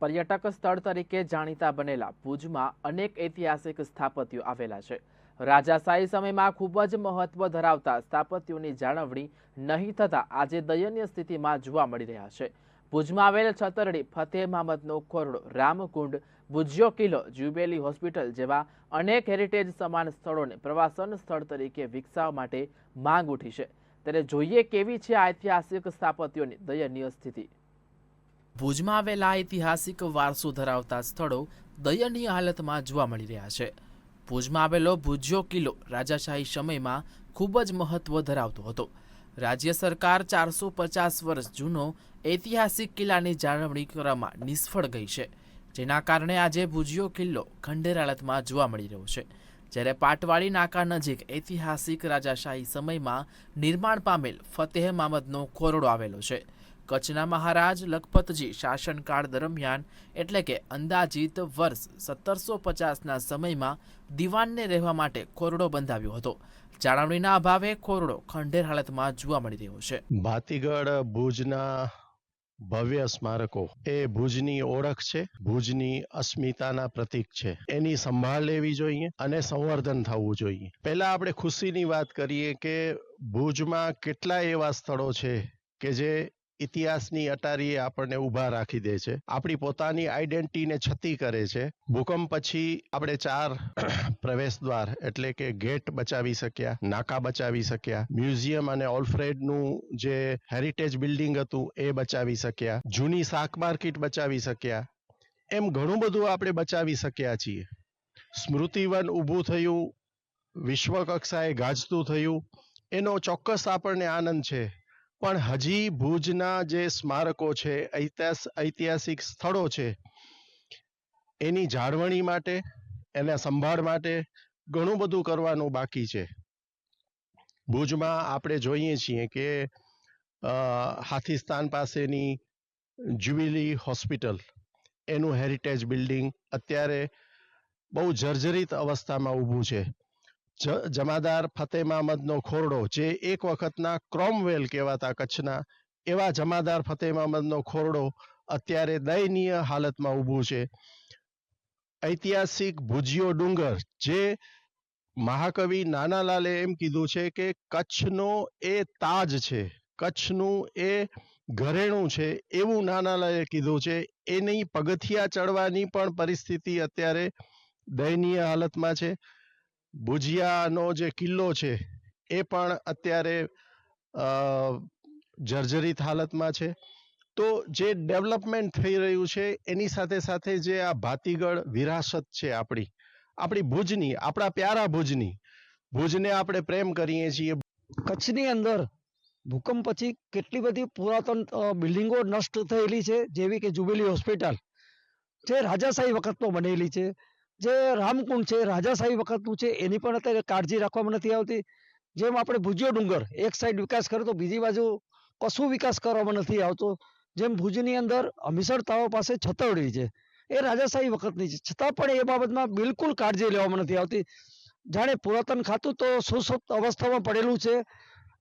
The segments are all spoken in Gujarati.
પર્યટક સ્થળ તરીકે જાણીતા બનેલા ભુજમાં અનેક ઐતિહાસિક સ્થાપત્યો આવેલા છે. રાજાશાહી સમયમાં ખૂબ જ મહત્વ ધરાવતા સ્થાપત્યોની જાળવણી નહીં થતાં આજે દયનીય સ્થિતિમાં જોવા મળી રહ્યા છે. ભુજમાં આવેલ છતરડી ફતેહ મામદનો ખોરડો, રામકુંડ, ભુજિયો કિલ્લો, જ્યુબેલી હોસ્પિટલ જેવા અનેક હેરિટેજ સમાન સ્થળોને પ્રવાસન સ્થળ તરીકે વિકસાવવા માટે માંગ ઉઠી છે. ત્યારે જોઈએ કેવી છે આ ઐતિહાસિક સ્થાપત્યોની દયનીય સ્થિતિ. ભુજમાં આવેલા ઐતિહાસિક વારસો ધરાવતા સ્થળો દયનીય હાલતમાં જોવા મળી રહ્યા છે. ભુજમાં આવેલો ભુજિયો કિલ્લો રાજાશાહી સમયમાં ખૂબ જ મહત્વ ધરાવતો હતો. રાજ્ય સરકાર ચારસો પચાસ વર્ષ જૂનો ઐતિહાસિક કિલ્લાની જાળવણી કરવામાં નિષ્ફળ ગઈ છે. જેના કારણે આજે ભુજિયો કિલ્લો ખંડેર હાલતમાં જોવા મળી રહ્યો છે. જ્યારે પાટવાડી નાકા નજીક ઐતિહાસિક રાજાશાહી સમયમાં નિર્માણ પામેલ ફતેહ મામદનો ખોરડો આવેલો છે. કચ્છના મહારાજ લખપતજી શાસનકાળ દરમિયાન એટલે કે અંદાજિત વર્ષ સત્તરસો પચાસના સમયમાં દિવાનને રહેવા માટે ખોરડો બંધાવ્યો હતો. જાળવણીના અભાવે ખોરડો ખંડેર હાલતમાં જોવા મળી રહ્યો છે. ભાતીગઢ ભુજના ભવ્ય સ્મારકો એ ભુજની ઓળખ છે, ભુજની અસ્મિતાના પ્રતીક છે. એની સંભાળ લેવી જોઈએ અને સંવર્ધન થવું જોઈએ. પહેલા આપણે ખુશીની વાત કરીએ કે ભુજમાં કેટલા એવા સ્થળો છે કે જે ઇતિહાસની અટારીએ આપણને ઊભા રાખી દે છે. આપણી પોતાની આઈડેન્ટિટીને છતી કરે છે. ભૂકંપ પછી આપણે ચાર પ્રવેશ દ્વાર એટલે કે ગેટ બચાવી શક્યા, નાકા બચાવી શક્યા, મ્યુઝિયમ અને ઓલ્ફ્રેડનું જે હેરિટેજ બિલ્ડિંગ હતું એ બચાવી શક્યા, જૂની શાક માર્કેટ બચાવી શક્યા. એમ ઘણું બધું આપણે બચાવી શક્યા છીએ. સ્મૃતિવન ઊભું થયું વિશ્વ કક્ષાએ ગાજતું થયું. એનો ચોક્કસ આપણને આનંદ છે. પણ હજી ભુજના જે સ્મારકો છે ઐતિહાસિક સ્થળો છે, એની જાળવણી માટે, એના સંભાળ માટે ઘણું બધું કરવાનું બાકી છે. ભુજમાં આપણે જોઈએ છીએ કે હાથીસ્તાન પાસેની જ્યુબિલી હોસ્પિટલ, એનું હેરિટેજ બિલ્ડિંગ અત્યારે બહુ જર્જરિત અવસ્થામાં ઊભું છે. જમાદાર ફતેહ મામદનો ખોરડો, જે એક વખતના ક્રોમવેલ કહેવાતા કચ્છના એવા જમાદાર ફતેહ મામદનો ખોરડો અત્યારે દયનીય હાલતમાં ઊભું છે. ઐતિહાસિક ભુજિયો ડુંગર, જે મહાકવિ નાનાલાલે એમ કીધું છે કે કચ્છનો એ તાજ છે, કચ્છનું એ ઘરેણું છે, એવું નાનાલાલે કીધું છે. એની પગથિયા ચડવાની પણ પરિસ્થિતિ અત્યારે દયનીય હાલતમાં છે. ભુજિયાનો જે કિલ્લો છે, એ પણ અત્યારે જર્જરિત હાલતમાં છે. તો જે ડેવલપમેન્ટ થઈ રહ્યું છે, એની સાથે સાથે જે આ ભાતીગળ વિરાસત છે આપણી આપણી ભુજની, આપણા પ્યારા ભુજની, ભુજને આપણે પ્રેમ કરીએ છીએ. કચ્છની અંદર ભૂકંપ પછી કેટલી બધી પુરાતન બિલ્ડિંગો નષ્ટ થયેલી છે, જેવી કે જુબેલી હોસ્પિટલ, જે રાજાશાહી વખતનો બનેલી છે. જે રામકુંડ છે રાજાશાહી વખતનું છે, એની પણ અત્યારે કાળજી રાખવામાં નથી આવતી. જેમ આપણે ભુજિયો ડુંગર, એક સાઈડ વિકાસ કરે તો બીજી બાજુ કશું વિકાસ કરવામાં નથી આવતો. જેમ ભુજની અંદર હમીસર તળાવ પાસે છતરડી છે, એ રાજાશાહી વખતની છે. છતાં પણ એ બાબતમાં બિલકુલ કાળજી લેવામાં નથી આવતી. જાણે પુરાતન ખાતું તો સુસપ્ત અવસ્થામાં પડેલું છે.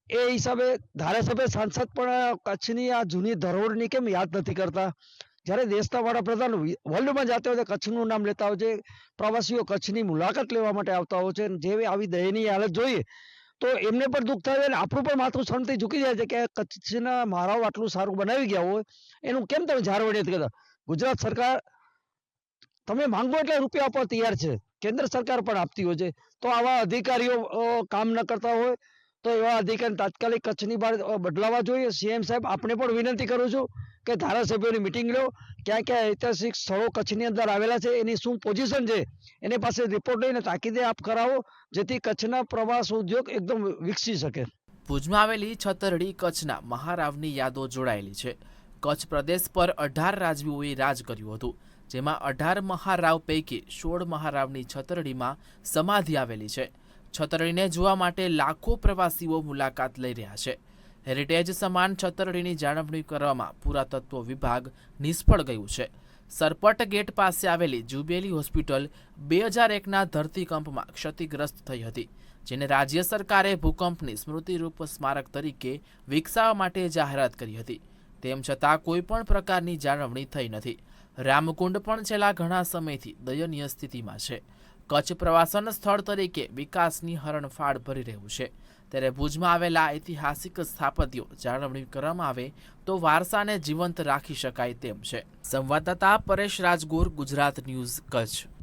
એ હિસાબે ધારાસભ્ય સાંસદ પણ કચ્છની આ જૂની ધરોહરની કેમ યાદ નથી કરતા? જ્યારે દેશના વડાપ્રધાન વર્લ્ડમાં જતા હોય કચ્છનું નામ લેતા હોય છે, પ્રવાસીઓ કચ્છની મુલાકાત લેવા માટે આવતા હોય છે જેવી આવી દયનીય હાલત જોઈએ, તો એમને પણ દુઃખ થાય અને આપણું પણ માથું શરમથી ઝૂકી જાય છે કે કચ્છના મહારાવ આટલું સારું બનાવી ગયા હોય, એનું કેમ તમે જાળવણી નથી કરતા? ગુજરાત સરકાર, તમે માંગો એટલે રૂપિયા આપવા તૈયાર છે, કેન્દ્ર સરકાર પણ આપતી હોય છે, તો આવા અધિકારીઓ કામ ન કરતા હોય તો એવા અધિકારી તાત્કાલિક કચ્છની બહાર બદલાવા જોઈએ. સીએમ સાહેબ આપણે પણ વિનંતી કરું છું કે ધારાસભ્યોની મિટિંગ લો. ક્યાં ક્યાં ઐતિહાસિક સ્થળો કચ્છની અંદર આવેલા છે, એની શું પોઝિશન છે, એની પાસે રિપોર્ટ લઈને તાકીદે આપ કરાવો, જેથી કચ્છના પ્રવાસ ઉદ્યોગ એકદમ વિકસી શકે. ભુજમાં આવેલી છતરડી કચ્છના મહારાવની યાદો જોડાયેલી છે. કચ્છ પ્રદેશ પર અઢાર રાજવીઓએ રાજ કર્યું હતું, જેમાં અઢાર મહારાવ પૈકી સોળ મહારાવની છતરડીમાં સમાધિ આવેલી છે. છતરડીને જોવા માટે લાખો પ્રવાસીઓ મુલાકાત લઈ રહ્યા છે. હેરિટેજ સમાન છતરડીની જાળવણી કરવામાં પુરાતત્વ વિભાગ નિષ્ફળ ગયું છે. સરપટ ગેટ પાસે આવેલી જુબેલી હોસ્પિટલ બે હજાર એકના ધરતીકંપમાં ક્ષતિગ્રસ્ત થઈ હતી, જેને રાજ્ય સરકારે ભૂકંપની સ્મૃતિરૂપ સ્મારક તરીકે વિકસાવવા માટે જાહેરાત કરી હતી. તેમ છતાં કોઈપણ પ્રકારની જાળવણી થઈ નથી. રામકુંડ પણ છેલ્લા ઘણા સમયથી દયનીય સ્થિતિમાં છે. કચ્છ પ્રવાસન સ્થળ તરીકે વિકાસની હરણફાળ ભરી રહ્યું છે. ત્યારે ભુજમાં આવેલા ઐતિહાસિક સ્થાપત્યો જાળવણી કરવામાં આવે તો વારસાને જીવંત રાખી શકાય તેમ છે. સંવાદદાતા પરેશ રાજગોર, ગુજરાત ન્યૂઝ, કચ્છ.